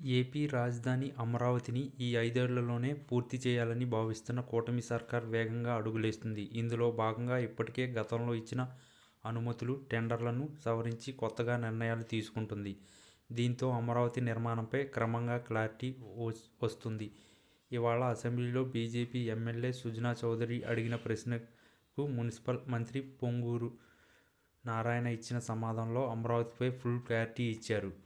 AP రాజధాని అమరావతిని ఈ ఐదేళ్ళలోనే పూర్తి చేయాలని భావిస్తున్న కూటమి సర్కార్ వేగంగా అడుగులేస్తుంది. ఇందులో భాగంగా ఇప్పటికే గతంలో ఇచ్చిన అనుమతులు, టెండర్లను సవరించి కొత్తగా నిర్ణయాలు తీసుకుంటుంది. దీంతో అమరావతి నిర్మాణంపై క్రమంగా క్లారిటీ వస్తుంది. ఇవాళ అసెంబ్లీలో బీజేపీ ఎమ్మెల్యే సుజనా చౌదరి అడిగిన ప్రశ్నకు మున్సిపల్ మంత్రి పొంగూరు నారాయణ ఇచ్చిన సమాధానంలో అమరావతిపై ఫుల్ క్లారిటీ ఇచ్చారు.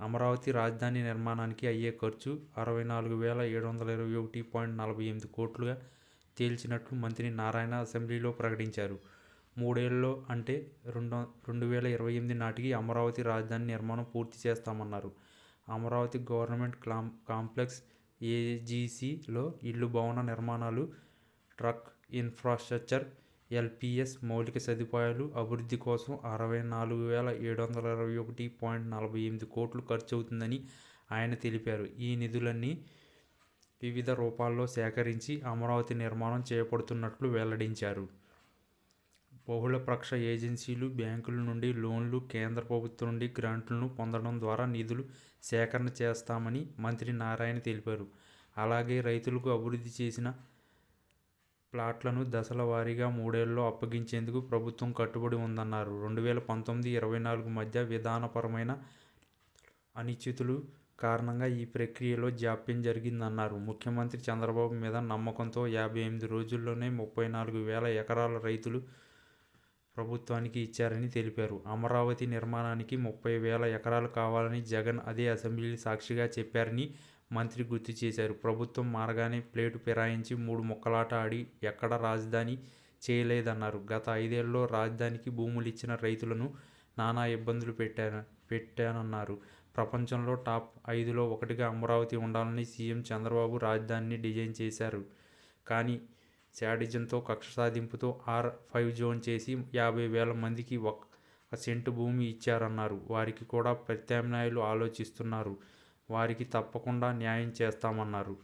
అమరావతి రాజధాని నిర్మాణానికి అయ్యే ఖర్చు అరవై నాలుగు వేల ఏడు వందల ఇరవై ఒకటి పాయింట్ నలభై ఎనిమిది కోట్లుగా తేల్చినట్లు మంత్రి నారాయణ అసెంబ్లీలో ప్రకటించారు. మూడేళ్ళలో అంటే రెండు రెండు వేల ఇరవై ఎనిమిది నాటికి అమరావతి రాజధాని నిర్మాణం పూర్తి చేస్తామన్నారు. అమరావతి గవర్నమెంట్ క్లాం కాంప్లెక్స్, ఏజీసీలో ఇళ్ళు భవన నిర్మాణాలు, ట్రక్ ఇన్ఫ్రాస్ట్రక్చర్, ఎల్పిఎస్ మౌలిక సదుపాయాలు అభివృద్ధి కోసం అరవై నాలుగు వేల ఏడు వందల ఇరవై ఒకటి పాయింట్ నలభై ఎనిమిది కోట్లు ఖర్చవుతుందని ఆయన తెలిపారు. ఈ నిధులన్నీ వివిధ రూపాల్లో సేకరించి అమరావతి నిర్మాణం చేపడుతున్నట్లు వెల్లడించారు. బహుళపక్ష ఏజెన్సీలు, బ్యాంకుల నుండి లోన్లు, కేంద్ర ప్రభుత్వం నుండి గ్రాంట్లను పొందడం ద్వారా నిధులు సేకరణ చేస్తామని మంత్రి నారాయణ తెలిపారు. అలాగే రైతులకు అభివృద్ధి చేసిన ప్లాట్లను దశల వారీగా మూడేళ్ళలో అప్పగించేందుకు ప్రభుత్వం కట్టుబడి ఉందన్నారు. రెండు వేల పంతొమ్మిది -ఇరవై నాలుగు మధ్య విధానపరమైన అనిశ్చితులు కారణంగా ఈ ప్రక్రియలో జాప్యం జరిగిందన్నారు. ముఖ్యమంత్రి చంద్రబాబు మీద నమ్మకంతో యాభై ఎనిమిది రోజుల్లోనే ముప్పై నాలుగు వేల ఎకరాల రైతులు ప్రభుత్వానికి ఇచ్చారని తెలిపారు. అమరావతి నిర్మాణానికి ముప్పై వేల ఎకరాలు కావాలని జగన్ అదే అసెంబ్లీ సాక్షిగా చెప్పారని మంత్రి గుర్తు చేశారు. ప్రభుత్వం మారగానే ప్లేటు ఫిరాయించి మూడు ముక్కలాట ఆడి ఎక్కడా రాజధాని చేయలేదన్నారు. గత ఐదేళ్ళలో రాజధానికి భూములు ఇచ్చిన రైతులను నానా ఇబ్బందులు పెట్టానన్నారు. ప్రపంచంలో టాప్ ఐదులో ఒకటిగా అమరావతి ఉండాలని సీఎం చంద్రబాబు రాజధానిని డిజైన్ చేశారు. కానీ శాడిజంతో, కక్ష సాధింపుతో ఆర్ ఫైవ్ జోన్ చేసి యాభై వేల మందికి ఒక సెంటు భూమి ఇచ్చారన్నారు. వారికి కూడా ప్రత్యామ్నాయాలు ఆలోచిస్తున్నారు. వారికి తప్పకుండా న్యాయం చేస్తామన్నారు.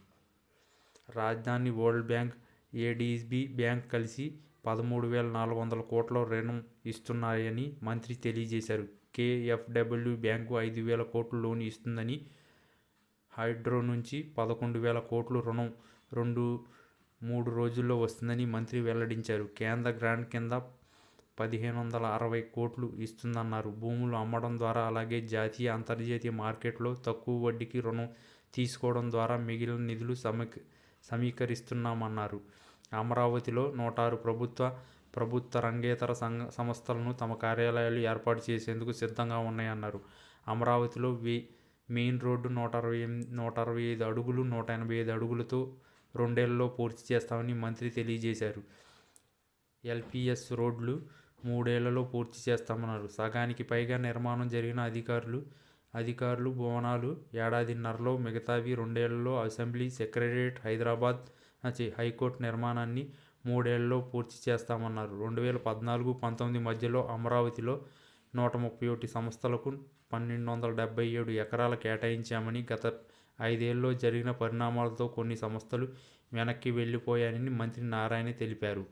రాజధాని వరల్డ్ బ్యాంక్, ఏడీబీ బ్యాంక్ కలిసి పదమూడు వేల నాలుగు వందల కోట్ల రుణం ఇస్తున్నాయని మంత్రి తెలియజేశారు. కేఎఫ్డబ్ల్యూ బ్యాంకు ఐదు వేల కోట్ల లోన్ ఇస్తుందని, హైడ్రో నుంచి పదకొండు వేల కోట్ల రుణం రెండు మూడు రోజుల్లో వస్తుందని మంత్రి వెల్లడించారు. కేంద్ర గ్రాంట్ కింద పదిహేను వందల అరవై కోట్లు ఇస్తుందన్నారు. భూములు అమ్మడం ద్వారా అలాగే జాతీయ, అంతర్జాతీయ మార్కెట్లో తక్కువ వడ్డీకి రుణం తీసుకోవడం ద్వారా మిగిలిన నిధులు సమీకరిస్తున్నామన్నారు. అమరావతిలో నూట ఆరు ప్రభుత్వ, ప్రభుత్వ రంగేతర సంస్థలు తమ కార్యాలయాలు ఏర్పాటు చేసేందుకు సిద్ధంగా ఉన్నాయన్నారు. అమరావతిలో మెయిన్ రోడ్డు నూట అరవై నూట అరవై ఐదు అడుగులు, నూట ఎనభై ఐదు అడుగులతో రెండేళ్ళలో పూర్తి చేస్తామని మంత్రి తెలియజేశారు. ఎల్పిఎస్ రోడ్లు మూడేళ్ళలో పూర్తి చేస్తామన్నారు. సగానికి పైగా నిర్మాణం జరిగిన అధికారులు అధికారులు భవనాలు ఏడాదిన్నరలో, మిగతావి రెండేళ్ళలో అసెంబ్లీ, సెక్రటేరియట్, హైకోర్టు నిర్మాణాన్ని మూడేళ్ళలో పూర్తి చేస్తామన్నారు. రెండు వేల పద్నాలుగు -పంతొమ్మిది మధ్యలో అమరావతిలో నూట ముప్పై ఒకటి సంస్థలకు పన్నెండు వందల డెబ్బై ఏడు ఎకరాలు కేటాయించామని, గత ఐదేళ్ళలో జరిగిన పరిణామాలతో కొన్ని సంస్థలు వెనక్కి వెళ్ళిపోయాయని మంత్రి నారాయణ తెలిపారు.